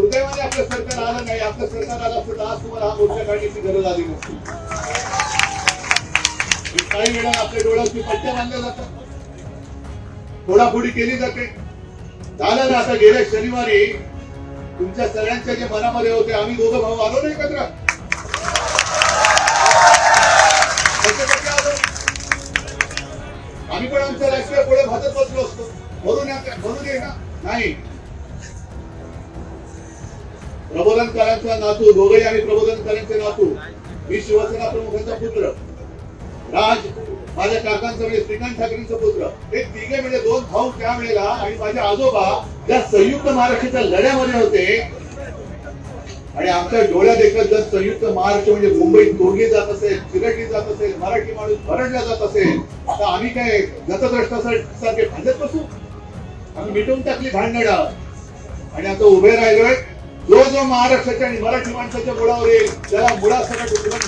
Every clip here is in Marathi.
दुर्दैवाने आपलं सरकार आलं नाही आपलं सरकार आलं असतं आज तुम्हाला हा मोर्चा काढण्याची गरज आली नसती. काही वेळा आपल्या डोळ्यावरती पट्ट्या बांधल्या जातात. फोडाफोडी केली जाते. झालं ना आता गेल्या शनिवारी तुमच्या सगळ्यांच्या जे मनामध्ये होते आम्ही दोघं भाऊ आलो नाही एकत्र. आम्ही पण आमच्या राजकीय पुढे भाजत बसलो असतो. म्हणून या- म्हणून ये ना. नाही. प्रबोधनकारांचा नातू दोघे आणि प्रबोधनकारांचे नातू. मी शिवसेना प्रमुखांचा पुत्र. राज माझ्या काकांचा म्हणजे श्रीकांत ठाकरेंचा पुत्र. हे तिघे म्हणजे दोन भाऊ त्यावेळेला आणि माझे आजोबा त्या संयुक्त महाराष्ट्राच्या लढ्यामध्ये होते. आणि आमच्या डोळ्या देखत जर संयुक्त महाराष्ट्र म्हणजे मुंबईत तोडली जात असेल चिरटली जात असेल मराठी माणूस भरडला जात असेल तर आम्ही काय गतद्रष्टासारखे भांडत बसू? आम्ही मिटवून टाकली भांडणं. आणि आता उभे राहिलोय. जो जो महाराष्ट्राच्या आणि मराठी माणसाच्या मुळावर येईल. त्याला मुळासकट उपलब्ध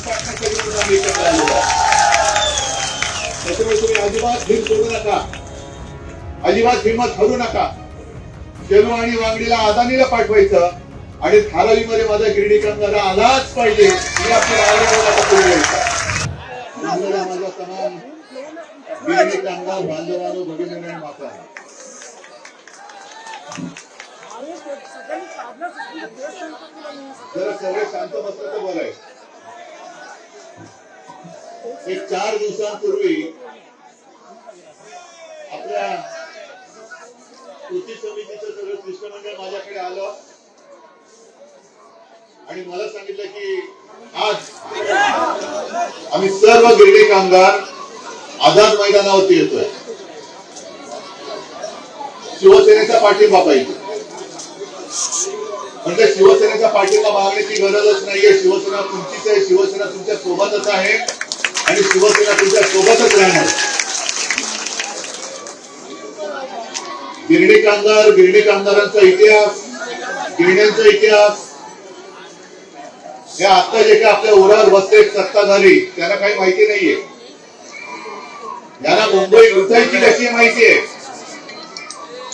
त्याच्यामुळे तुम्ही अजिबात भीम सोडू नका. अजिबात हिंमत हरू नका. शेलू आणि वांगडीला अदानीला पाठवायचं आणि धारावीमध्ये माझा गिरणी कामगार आलाच पाहिजे. मी आपल्याला आग्रह करून द्यायचा माझा तमाम गिरणी कामगार बांधवानो भगिनी आणि माता. जरा सगळे शांत बसलं तर बरं आहे एक चार दिवसांपूर्वी आपल्या कृती समितीचं सगळं शिष्टमंडळ माझ्याकडे आलं. आणि मला सांगितलं की आज आम्ही सर्व गिरणी कामगार आझाद मैदानावरती येतोय. शिवसेनेचा पाठिंबा पाहिजे. म्हणजे शिवसेनेच्या पाठीला मागण्याची गरजच नाहीये. शिवसेना तुमचीच आहे. शिवसेना तुमच्या सोबतच आहे. आणि शिवसेना तुमच्या सोबतच राहणार. गिरणी कामगार गिरणी कामगारांचा इतिहास गिरण्यांचा इतिहास. हे आता जे काही आपल्या उरावर सत्ता झाली त्यांना काही माहिती नाहीये. यांना मुंबई लुटायची कशी माहिती आहे?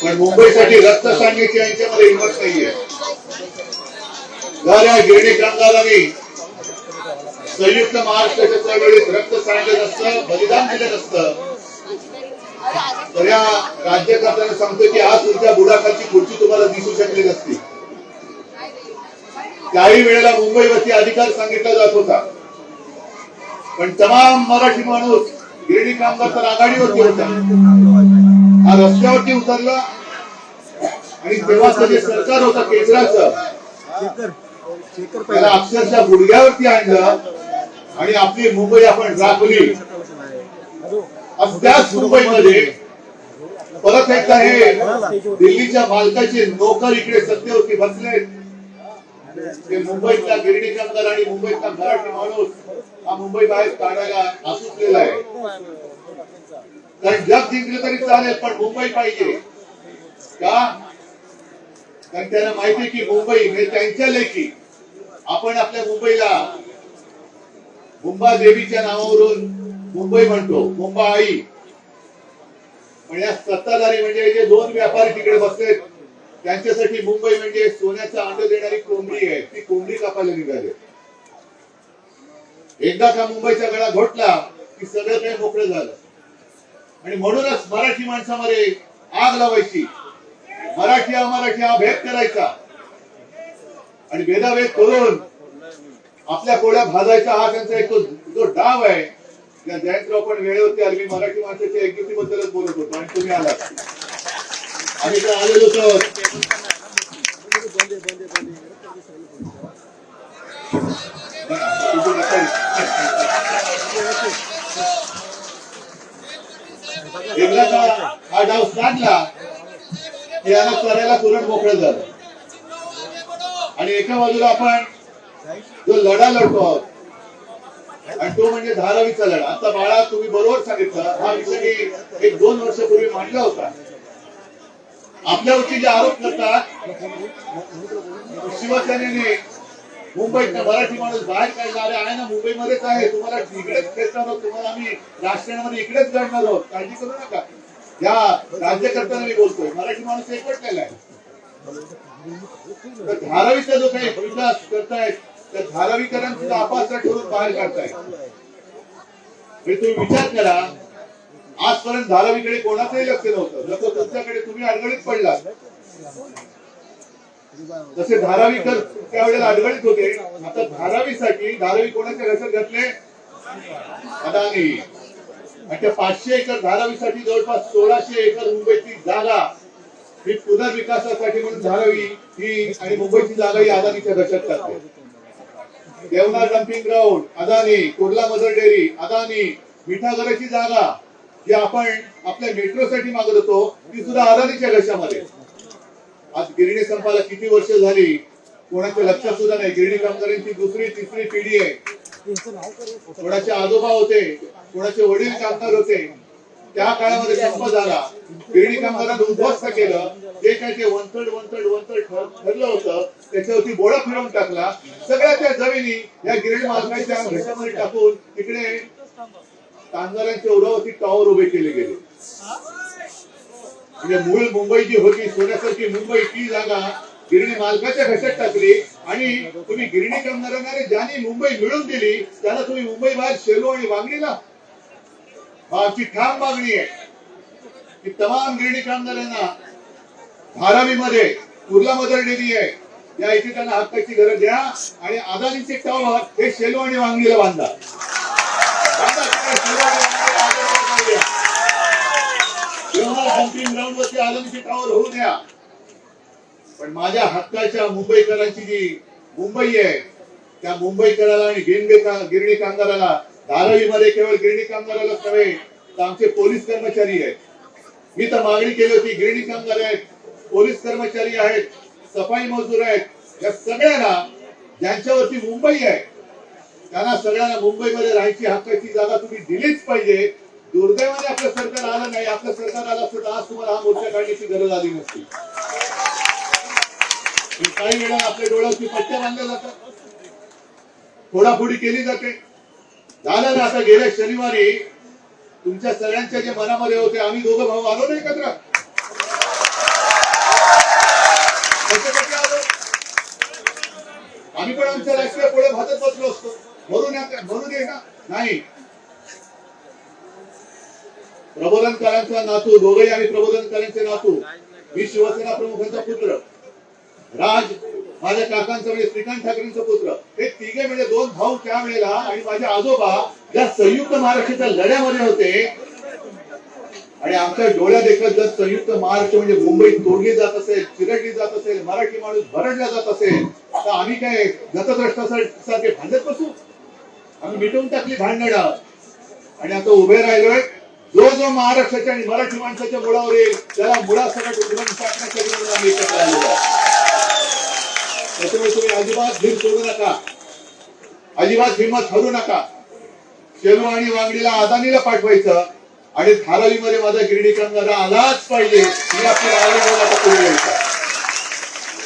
पण मुंबईसाठी रक्त सांगण्याची यांच्यामध्ये हिंमत नाहीये. जर या गिरणी कामगारांनी संयुक्त महाराष्ट्राच्या चळवळीत रक्त सांगत नसतं बलिदान दिलं नसतं. तर या राज्यकर्त्यांना सांगतो की आज तुमच्या बुडाखाची खुर्ची तुम्हाला दिसू शकली नसती. काही वेळेला मुंबईवरती अधिकार सांगितला जात होता. पण तमाम मराठी माणूस गिरणी कामगार तर आघाडीवरती होता. हा रस्त्यावरती उतरला. आणि तेव्हाचं जे सरकार होतं केंद्राचं. त्याला अक्षरशः गुडघ्यावरती आणलं. आणि आपली मुंबई आपण राखली. त्याच मुंबईमध्ये परत एकदा हे दिल्लीच्या मालकाचे नोकर इकडे सत्तेवरती बसले. ते मुंबईतला गिरणी कामगार आणि मुंबईतला मराठी माणूस हा मुंबई बाहेर काढायला आसुसलेला आहे. कारण जग जिंकलं तरी चालेल पण मुंबई पाहिजे. का? कारण त्यांना माहिती आहे की मुंबई म्हणजे त्यांच्या लेखी. आपण आपल्या मुंबईला मुंबा देवीच्या नावावरून मुंबई म्हणतो मुंबा आई पण या सत्ताधारी म्हणजे जे दोन व्यापारी तिकडे बसलेत त्यांच्यासाठी मुंबई म्हणजे सोन्याचा अंड देणारी कोंबडी आहे. ती कोंबडी कापायला निघाली. एकदा का मुंबईचा गळा घोटला की सगळं काही मोकळं झालं. आणि म्हणूनच मराठी माणसामध्ये आग लावायची. मराठी अमराठी हा भेद करायचा. आणि भेदाभेद करून आपल्या कोड्या भाजायचा हा त्यांचा एक जो डाव आहे. त्या जयंतराव पण वेळेवरती आले. मी मराठी माणसाच्या एकजुटीबद्दलच बोलत होतो आणि तुम्ही आलात. आम्ही तर आलेलो तर एकदा का हा डाव काढला की याला करायला तुरंत मोकळं झालं. आणि एका बाजूला आपण जो लढा लढतो आहोत आणि तो म्हणजे धारावीचा लढा. आता बाळा तुम्ही बरोबर सांगितलं हा विषय मी एक दोन वर्षापूर्वी मांडला होता. आपल्यावरती जे आरोप करतात शिवसेनेने मुंबईत मराठी माणूस बाहेर झाले आहे ना मुंबईमध्येच आहे. तुम्हाला इकडेच खेचणार आहोत तुम्हाला आम्ही राजकारणामध्ये इकडेच घडणार आहोत. काळजी करू नका. या राज्यकर्त्यांना मी बोलतोय मराठी माणूस एकवटलेला आहे. तर धारावीचा जो काही विकास करतायत त्या धारावीकरण सुद्धा अपात्र ठेवून बाहेर काढताय. हे तुम्ही विचार करा. आजपर्यंत धारावीकडे कोणाचंही लक्ष नव्हतं. नको तुमच्याकडे तुम्ही अडगळीत पडलात. तसे धारावीकर त्यावेळेला अडगळीत होते. आता धारावीसाठी धारावी कोणाच्या घशात घातले? अदानी. आणि त्या पाचशे एकर धारावीसाठी जवळपास सोळाशे एकर मुंबईची जागा ही पुनर्विकासासाठी म्हणून धारावी ही आणि मुंबईची जागा ही अदानीच्या घशात टाकली Deonar dumping ground Adani Kurla mother dairy Adani मिठागराची जागा जी आपण आपल्या मेट्रोसाठी मागत होतो ती सुद्धा अदानीच्या घशामध्ये. आज गिरणी संपाला किती वर्ष झाली? कोणाच्या लक्षात सुद्धा नाही. गिरणी कामगारांची दुसरी तिसरी पिढी आहे. कोणाचे आजोबा होते कोणाचे वडील कामगार होते त्या काळामध्ये संप झाला. गिरणी कामगारांना उद्ध्वस्त केलं. जे काय ते वंतड वंतड वंतड ठरलं होतं त्याच्यावरती बोळा फिरवून टाकला. सगळ्या त्या जमिनी या गिरणी मालकाच्या घशामध्ये टाकून तिकडे कामगारांच्या उरावरती टॉवर उभे केले गेले. म्हणजे मूळ मुंबई जी होती सोन्यासारखी मुंबई ती जागा गिरणी मालकाच्या घशात टाकली आणि तुम्ही गिरणी कामगारांना रे ज्यांनी मुंबई मिळून दिली त्याला तुम्ही मुंबई बाहेर शेलो आणि वागणीला हा आमची ठाम मागणी आहे की तमाम गिरणी कामगारांना धारावीमध्ये कुर्ला मदर डेअरी आहे. या इथे त्यांना हक्काची गरज द्या आणि अदानीचे टॉवर हे शेलो आणि वांगणीला बांधा, तिकडे शेलो आणि वांगणीला अदानीला जाऊ द्या. डम्पिंग ग्राउंड आलम आलमची होऊ द्या. पण माझ्या हक्काच्या मुंबईकरांची जी मुंबई आहे त्या मुंबईकराला आणि गिरणी गिरणी कामगाराला धारावीमध्ये केवळ गिरणी कामगारालाच नव्हे तर आमचे पोलीस कर्मचारी आहेत. मी तर मागणी केली होती गिरणी कामगार आहेत पोलीस कर्मचारी आहेत सफाई मजदूर आहेत. या सगळ्यांना ज्यांच्यावरती मुंबई आहे त्यांना सगळ्यांना मुंबईमध्ये राहायची हक्काची जागा तुम्ही दिलीच पाहिजे. दुर्दैवाने आपलं सरकार आलं नाही. आपलं सरकार आलं असतं तर आज तुम्हाला हा मोर्चा काढण्याची गरज आली नसती. काही वेळा आपल्या डोळ्यावरती पट्ट्या बांधल्या जातात. फोडाफोडी केली जाते. झालं ना आता गेल्या शनिवारी तुमच्या सगळ्यांच्या जे मनामध्ये होते आम्ही दोघं भाऊ आलो नाही एकत्र. आम्ही पण आमच्या राजकीय पुढे भाजत बसलो असतो. म्हणून या- म्हणून ये ना. नाही. प्रबोधनकारांचा नातू दोघेही आणि प्रबोधनकारांचे नातू. मी शिवसेना प्रमुखांचा पुत्र. राज माझ्या काकांचा म्हणजे श्रीकांत ठाकरेंचा पुत्र. हे तिघे म्हणजे दोन भाऊ त्या वेळेला आणि माझे आजोबा या संयुक्त महाराष्ट्राच्या लढ्यामध्ये होते. आणि आमच्या डोळ्या देखत जर संयुक्त महाराष्ट्र म्हणजे मुंबई तोडली जात असेल चिरडली जात असेल मराठी माणूस भरडला जात असेल तर आम्ही काय गतद्रष्टासारखे भांडत बसू? आम्ही मिटवून टाकली भांडणं. आणि आता उभे राहिलोय. जो जो महाराष्ट्राच्या आणि मराठी माणसाच्या मुळावर येईल त्याला मुळासकट उघडून टाकण्याच्या विरोधात आम्ही एकत्र आलेलो आहे त्याच्यामुळे तुम्ही अजिबात धीर सोडू नका. अजिबात हिंमत हरू नका. शेलू आणि वांगडीला अदानीला पाठवायचं आणि धारावीमध्ये माझा गिरणी कामगार आलाच पाहिजे ही आपल्याला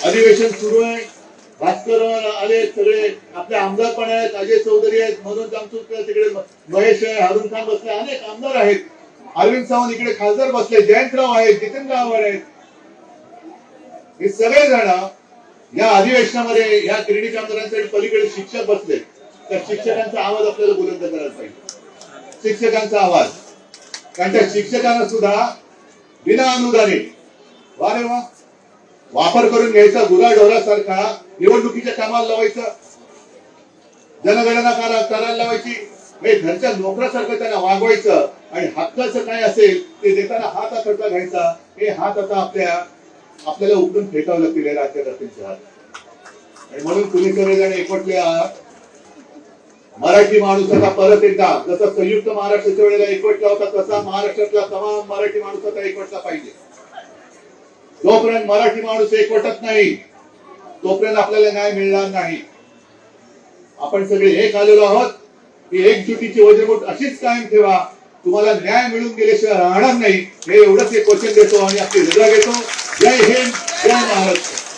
अधिवेशन सुरू आहे. भास्कर आले सगळे. आपले आमदार पण आहेत. अजय चौधरी आहेत. मनोज जामसूर तिकडे महेश आहे. हारून खान बसले. अनेक आमदार आहेत. अरविंद सावंत इकडे खासदार बसले जयंतराव आहेत जितेंद्र गावड आहेत. हे सगळे जण या अधिवेशनामध्ये या गिरणी कामगारांसाठी पलीकडे शिक्षक बसले. तर शिक्षकांचा आवाज आपल्याला बुलंद करायला पाहिजे. शिक्षकांचा आवाज. कारण त्या शिक्षकांना सुद्धा बिना अनुदाने वा रे वा वापर करून घ्यायचा गुरा ढोरासारखा निवडणुकीच्या कामाला लावायचं जनगणना करायला लावायची म्हणजे घरच्या नोकरासारखं त्यांना वागवायचं आणि हक्काचं काय असेल ते देताना हात हाताचा घ्यायचा हे हात आता आपल्या आपल्याला उकडून फेटावं लागतील हे राज्यकर्त्यांचे हात आणि म्हणून तुम्ही सगळेजण एकवटले आहात मराठी माणूस आता परत एकदा जसा संयुक्त महाराष्ट्राच्या वेळेला एकवटला होता तसा महाराष्ट्रातला तमाम मराठी माणूस आता एकवटला पाहिजे. जोपर्यंत मराठी माणूस एकवटत नाही तोपर्यंत आपल्याला न्याय मिळणार नाही. आपण सगळे एक आलेलो आहोत. ही एकजुटीची वज्रमूठ अशीच कायम ठेवा. तुम्हाला न्याय मिळून गेल्याशिवाय राहणार नाही. हे एवढंच एक क्वेश्चन देतो आणि आपली रजा घेतो. जय हिंद जय महाराष्ट्र.